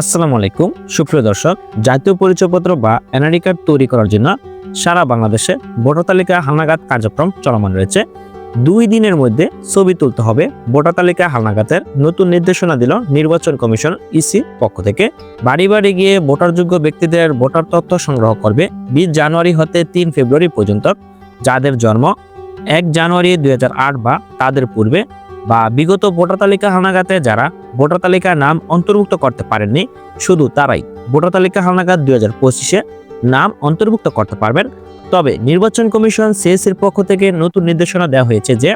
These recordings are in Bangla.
আসসালামু আলাইকুম। সুপ্রিয় দর্শক, জাতীয় পরিচয়পত্র বা এনআইডি কার্ড তৈরি করার জন্য সারা বাংলাদেশে ভোটার তালিকা হালনাগাদ কার্যক্রম চলমান রয়েছে। দুই দিনের মধ্যে ছবি তুলতে হবে ভোটার তালিকা হালনাগাদের। নতুন নির্দেশনা দিল নির্বাচন কমিশন ইসি পক্ষ থেকে। বাড়ি বাড়ি গিয়ে ভোটারযোগ্য ব্যক্তিদের ভোটার তথ্য সংগ্রহ করবে বিশ জানুয়ারি হতে তিন ফেব্রুয়ারি পর্যন্ত। যাদের জন্ম এক জানুয়ারি দুই হাজার আট বা তাদের পূর্বে বা বিগত ভোটার তালিকা হালনাগাতে যারা ভোটার তালিকার নাম অন্তর্ভুক্ত করতে পারেননি, শুধু তারাই। ভোটার তালিকা হালনাগাদ দুই হাজার পঁচিশে নাম অন্তর্ভুক্ত করতে পারবেন। তবে নির্বাচন কমিশন সিএসির পক্ষ থেকে নতুন নির্দেশনা দেওয়া হয়েছে যে,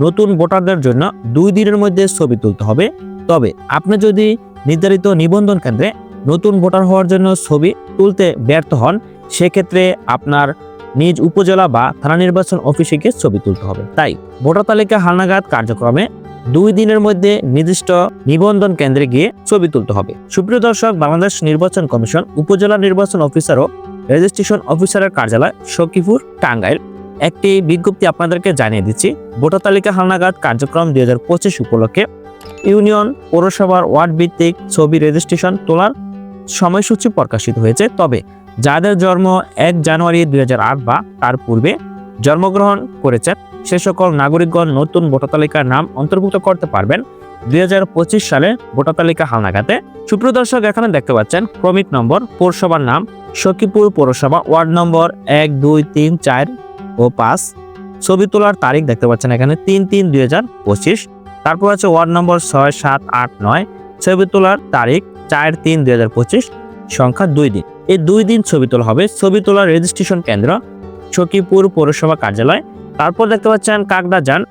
নতুন ভোটারদের জন্য দুই দিনের মধ্যে ছবি তুলতে হবে। তবে আপনি যদি নির্ধারিত নিবন্ধন কেন্দ্রে নতুন ভোটার হওয়ার জন্য ছবি তুলতে ব্যর্থ হন, সেক্ষেত্রে আপনার নিজ উপজেলা বা থানা নির্বাচন অফিসে গিয়ে ছবি তুলতে হবে। তাই ভোটার তালিকা হালনাগাদ কার্যক্রমে দুই দিনের মধ্যে নির্দিষ্ট নিবন্ধন কেন্দ্রে গিয়ে ছবি তুলতে হবে। সুপ্রিয় দর্শক, বাংলাদেশ নির্বাচন কমিশন, উপজেলা নির্বাচন অফিসার ও রেজিস্ট্রেশন অফিসারের কার্যালয় সখীপুর, টাঙ্গাইল। একটি বিজ্ঞপ্তি আপনাদেরকে জানিয়ে দিচ্ছি, ভোটার তালিকা হালনাগাদ কার্যক্রম দুই হাজার পঁচিশ উপলক্ষে ইউনিয়ন পৌরসভার ওয়ার্ড ভিত্তিক ছবি রেজিস্ট্রেশন তোলার সময়সূচি প্রকাশিত হয়েছে। তবে যাদের জন্ম এক জানুয়ারি দুই হাজার আট বা তার পূর্বে জন্মগ্রহণ করেছেন সে সকল নাগরিকগণ নতুন ভোটার তালিকার নাম অন্তর্ভুক্ত করতে পারবেন। দুই হাজার পঁচিশ সালে ভোটার তালিকা হালনাগাতে সুপ্রিয় দর্শক এখানে দেখতে পাচ্ছেন ক্রমিক নম্বর, পৌরসভার নাম, সখীপুর পৌরসভা, ওয়ার্ড নম্বর এক, দুই, তিন, চার ও পাঁচ। ছবি তোলার তারিখ দেখতে পাচ্ছেন এখানে তিন তিন দুই হাজার পঁচিশ। তারপর আছে ওয়ার্ড নম্বর ছয়, সাত, আট, নয়। ছবি তোলার তারিখ চার তিন দুই হাজার পঁচিশ, সংখ্যা দুই দিন। এই দুই দিন ছবি তোলা হবে। ছবি তোলার রেজিস্ট্রেশন কেন্দ্র সখীপুর পৌরসভা কার্যালয়। তারপর দেখতে পাচ্ছেন কাকদা যান,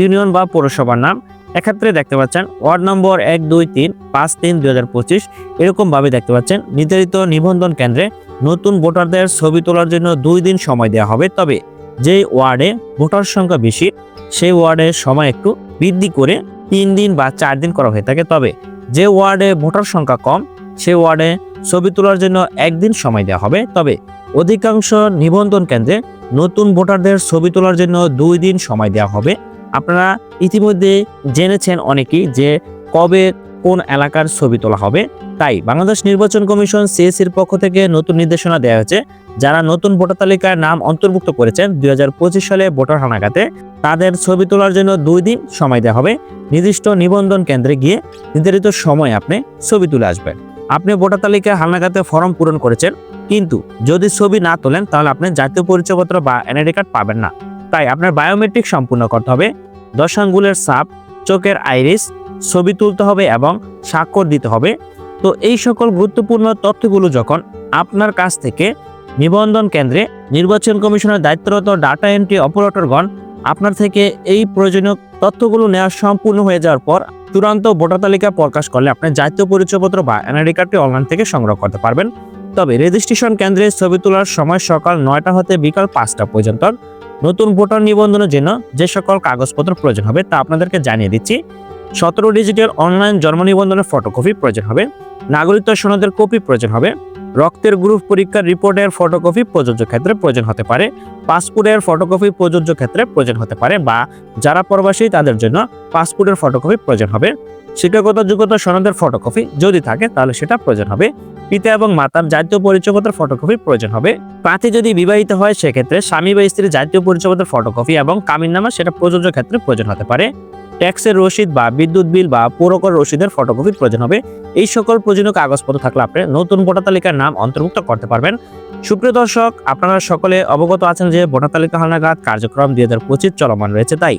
ইউনিয়ন বা পৌরসভার নাম। এক্ষেত্রে দেখতে পাচ্ছেন ওয়ার্ড নম্বর এক, দুই, তিন, পাঁচ, তিন দুই হাজার পঁচিশ। এরকমভাবে দেখতে পাচ্ছেন নির্ধারিত নিবন্ধন কেন্দ্রে নতুন ভোটারদের ছবি তোলার জন্য দুই দিন সময় দেওয়া হবে। তবে যেই ওয়ার্ডে ভোটার সংখ্যা বেশি, সেই ওয়ার্ডের সময় একটু বৃদ্ধি করে তিন দিন বা চার দিন করা হয়ে থাকে। তবে যে ওয়ার্ডে ভোটার সংখ্যা কম, সেই ওয়ার্ডে ছবি তোলার জন্য একদিন সময় দেওয়া হবে। তবে অধিকাংশ নিবন্ধন কেন্দ্রে নতুন ভোটারদের ছবি তোলার জন্য দুই দিন সময় দেওয়া হবে। আপনারা ইতিমধ্যে জেনেছেন অনেকেই যে কবে কোন এলাকার ছবি তোলা হবে। তাই বাংলাদেশ নির্বাচন কমিশন সিএসির পক্ষ থেকে নতুন নির্দেশনা দেওয়া হয়েছে। যারা নতুন ভোটার তালিকায় নাম অন্তর্ভুক্ত করেছেন দুই হাজার পঁচিশ সালে ভোটার হানাগাতে তাদের ছবি তোলার জন্য দুই দিন সময় দেওয়া হবে। নির্দিষ্ট নিবন্ধন কেন্দ্রে গিয়ে নির্ধারিত সময় আপনি ছবি তুলে আসবেন। আপনি ভোটার তালিকায় হালনাগাতে ফর্ম পূরণ করেছেন। কিন্তু যদি ছবি না তোলেন, তাহলে আপনি জাতীয় পরিচয়পত্র বা এনআইডি কার্ড পাবেন না। তাই আপনার বায়োমেট্রিক সম্পূর্ণ করতে হবে। দশ আঙ্গুলের সাপ চোখের আইরিস, ছবি তুলতে হবে এবং স্বাক্ষর দিতে হবে। তো এই সকল গুরুত্বপূর্ণ তথ্যগুলো যখন আপনার কাছ থেকে নিবন্ধন কেন্দ্রে নির্বাচন কমিশনের দায়িত্বরত ডাটা এন্ট্রি অপারেটরগণ আপনার থেকে এই প্রয়োজনীয় তথ্যগুলো নেওয়া সম্পূর্ণ হয়ে যাওয়ার পর চূড়ান্ত ভোটার তালিকা প্রকাশ করলে আপনি জাতীয় পরিচয়পত্র বা এনআইডি কার্ডটি অনলাইন থেকে সংগ্রহ করতে পারবেন। তবে রেজিস্ট্রেশন কেন্দ্রে ছবি তোলার সময় সকাল নয়টা হতে বিকাল পাঁচটা পর্যন্ত নতুন ভোটার নিবন্ধনের জন্য যে সকল কাগজপত্র প্রয়োজন হবে তা আপনাদেরকে জানিয়ে দিচ্ছি। সতেরো ডিজিটের অনলাইন জন্ম নিবন্ধনের ফটোকপি প্রয়োজন হবে। নাগরিকত্ব সনদের কপি প্রয়োজন হবে। রক্তের গ্রুপ পরীক্ষার রিপোর্টের ফটোকপি প্রযোজ্য ক্ষেত্রে প্রয়োজন হতে পারে। পাসপোর্টের ফটোকপি প্রযোজ্য ক্ষেত্রে প্রয়োজন হতে পারে বা যারা প্রবাসী তাদের জন্য পাসপোর্টের ফটোকপি প্রয়োজন হবে। শিক্ষাগত যোগ্যতা সনদের ফটোকপি যদি থাকে তাহলে সেটা প্রয়োজন হবে। পিতা এবং মাতার জাতীয় পরিচয়পত্রের ফটোকপি প্রয়োজন হবে। প্রার্থী যদি বিবাহিত হয় সেক্ষেত্রে স্বামী বা স্ত্রীর জাতীয় পরিচয়পত্রের ফটোকপি এবং কামিননামা সেটা প্রযোজ্য ক্ষেত্রে প্রয়োজন হতে পারে। ট্যাক্সের রসিদ বা বিদ্যুৎ বিল বা পৌরকর রসিদের ফটোকপির প্রয়োজন হবে। এই সকল প্রয়োজনীয় কাগজপত্র থাকলে আপনি নতুন ভোটার তালিকার নাম অন্তর্ভুক্ত করতে পারবেন। সুপ্রিয় দর্শক, আপনারা সকলে অবগত আছেন যে ভোটার তালিকা হালনাগাদ কার্যক্রম দুই হাজার পঁচিশ চলমান রয়েছে। তাই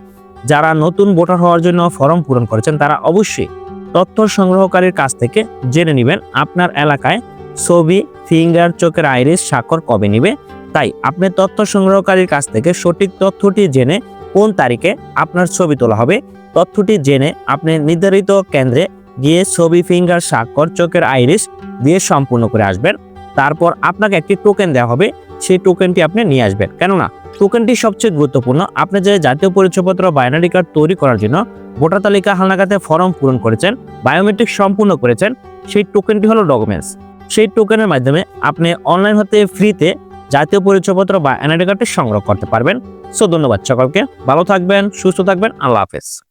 যারা নতুন ভোটার হওয়ার জন্য ফর্ম পূরণ করেছেন, তারা অবশ্যই তথ্য সংগ্রহকারীর কাছ থেকে জেনে নেবেন। আপনার এলাকায় ছবি, ফিঙ্গার, চোখের আইরিস স্বাক্ষর কবে নিবে? তাই আপনি তথ্য সংগ্রহকারীর কাছ থেকে সঠিক তথ্যটি জেনে কোন তারিখে আপনার ছবি তোলা হবে? তথ্যটি জেনে আপনি নির্ধারিত কেন্দ্রে গিয়ে ছবি ফিঙ্গার স্বাক্ষর, চোখের আইরিস দিয়ে সম্পূর্ণ করে আসবেন। তারপর আপনাকে একটি টোকেন দেওয়া হবে। সেই টোকেনটি আপনি নিয়ে আসবেন। কেননা টোকেনটি সবচেয়ে গুরুত্বপূর্ণ। আপনি যে জাতীয় পরিচয়পত্র বাইনারি কার্ড তৈরি করার জন্য ভোটার তালিকা হালনাগাতে ফর্ম পূরণ করেছেন বায়োমেট্রিক সম্পূর্ণ করেছেন, সেই টোকেনটি হলো ডকুমেন্টস সেই টোকেনের মাধ্যমে আপনি অনলাইন হতে ফ্রিতে জাতীয় পরিচয়পত্র বা এনআইডি কার্ডটি সংগ্রহ করতে পারবেন। সো ধন্যবাদ সকলকে। ভালো থাকবেন, সুস্থ থাকবেন। আল্লাহ হাফেজ।